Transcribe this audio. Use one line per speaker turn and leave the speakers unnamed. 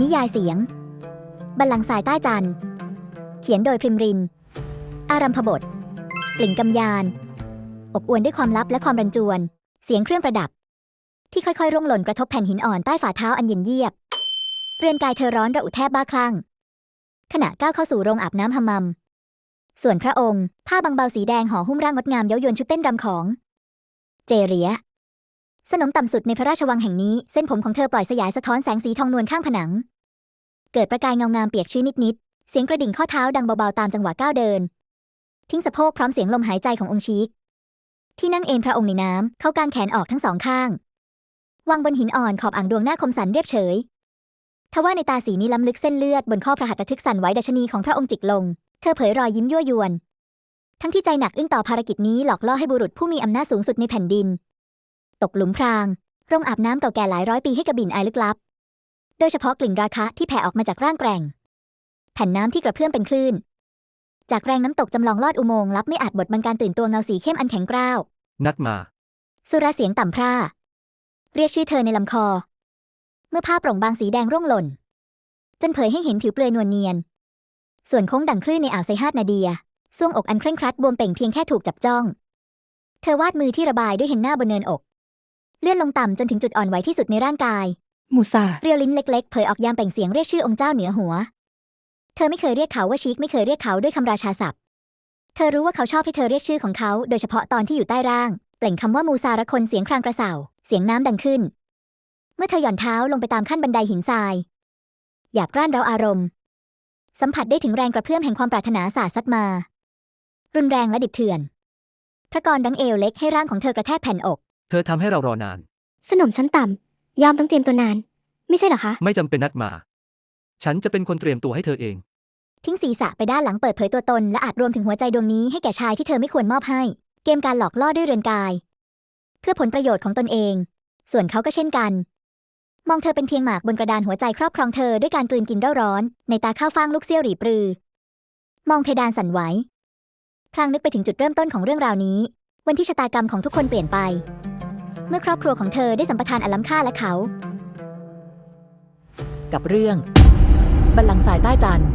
นิยายเสียง บัลลังก์สายใต้จันทร์ เขียนโดยพริมริน อารัมพบท กลิ่นกำยาน อบอวลด้วยความลับและความรันจวน เสียงเครื่องประดับ ที่ค่อยๆ ร่วงหล่นกระทบแผ่นหินอ่อนใต้ฝ่าเท้าอันเย็นเยียบ เรือนกายเธอร้อนระอุแทบบ้าคลั่ง ขณะก้าวเข้าสู่โรงอาบน้ำฮัมมัม ส่วนพระองค์ ผ้าบางเบาสีแดงห่อหุ้มร่างงดงามเย้ายวนชุดเต้นรำของ เจเรีย สนมต่ำสุดในพระราชวังแห่งนี้ เส้นผมของเธอปล่อยสยายสะท้อนแสงสีทองนวลข้างผนัง เกิดประกายเงางามเปียกชื้นนิดๆ เสียงกระดิ่งข้อเท้าดังเบาๆตามจังหวะก้าวเดิน ทิ้งสะโพกพร้อมเสียงลมหายใจขององค์ชีก ที่นั่งเอนพระองค์ในน้ำ เข้ากางแขนออกทั้งสองข้าง วางบนหินอ่อนขอบอ่างดวงหน้าคมสันเรียบเฉย ทว่าในตาสีนี้ล้ำลึกเส้นเลือดบนข้อพระหัตถ์ระทึกสั่นไหวดัชนีของพระองค์จิกลง เธอเผยรอยยิ้มยั่วยวน ทั้งที่ใจหนักอึ้งต่อภารกิจนี้หลอกล่อให้บุรุษผู้มีอำนาจสูงสุดในแผ่นดิน ตกหลุมพราง โรงอาบน้ำเก่าแก่หลายร้อยปีให้กระบินอายลึกลับ โดยเฉพาะกลิ่นราคะที่แผ่ออกมาจากร่างแกร่ง แผ่นน้ำที่กระเพื่อมเป็นคลื่น จากแรงน้ำตกจำลองลอดอุโมงค์ลับไม่อาจบดบังการตื่นตัวเงาสีเข้มอันแข็งกร้าว
นัดมา
สุราเสียงต่ำพร่า เรียกชื่อเธอในลำคอ เมื่อผ้าโปร่งบางสีแดงร่วงหล่น จนเผยให้เห็นผิวเปลือยนวลเนียน ส่วนโค้งดังคลื่นในอ่าวไซฮาดนาเดียส่วงอกอันเคร่งครัดบวมเป่งเพียงแค่ถูกจับจ้อง เธอวาดมือที่ระบายด้วยเห็นหน้าบนเนินอก เลื่อนลงต่ำจนถึงจุดอ่อนไหวที่สุดในร่างกาย
มูซา
เรียวลิ้นเล็กๆ เผยออกยามเปล่งเสียงเรียกชื่อองค์เจ้าเหนือหัว เธอไม่เคยเรียกเขาว่าชีกไม่เคยเรียกเขาด้วยคำราชาศัพท์ เธอรู้ว่าเขาชอบให้เธอเรียกชื่อของเขา โดยเฉพาะตอนที่อยู่ใต้ร่าง เปล่งคำว่ามูซาระคนเสียงครางกระเสาเสียงน้ำดังขึ้น เมื่อเธอหย่อนเท้าลงไปตามขั้นบันไดหินทรายหยาบกร้านเราอารมณ์ สัมผัสได้ถึงแรงกระเพื่อมแห่งความปรารถนาสาดซัดมา รุนแรงและดิบเถื่อน พระกรดังเอวเล็กให้ร่างของเธอกระแทกแผ่นอก
เธอทำให้เรารอนาน
สนมชั้นต่ำยอมต้องเตรียมตัวนาน ไม่ใช่เหรอคะ
ไม่จำเป็นนัดมา ฉันจะเป็นคนเตรียมตัวให้เธอเอง
ทิ้งศีรษะไปด้านหลังเปิดเผยตัวตน และอาจรวมถึงหัวใจดวงนี้ให้แก่ชายที่เธอไม่ควรมอบให้ เกมการหลอกล่อด้วยเรือนกาย เพื่อผลประโยชน์ของตนเอง ส่วนเขาก็เช่นกัน มองเธอเป็นเพียงหมากบนกระดานหัวใจครอบครองเธอด้วยการกลืนกินเร่าร้อน ในตาข้าวฟ่างลูกเสี้ยวหรีปรือ มองเพดานสั่นไหวพลางนึกไปถึงจุดเริ่มต้นของเรื่องราวนี้ วันที่ชะตากรรมของทุกคนเปลี่ยนไป เมื่อครอบครัวของเธอได้สัมปทานอันล้ำค่าและเขา
กับเรื่อง บัลลังก์สายใต้จันทร์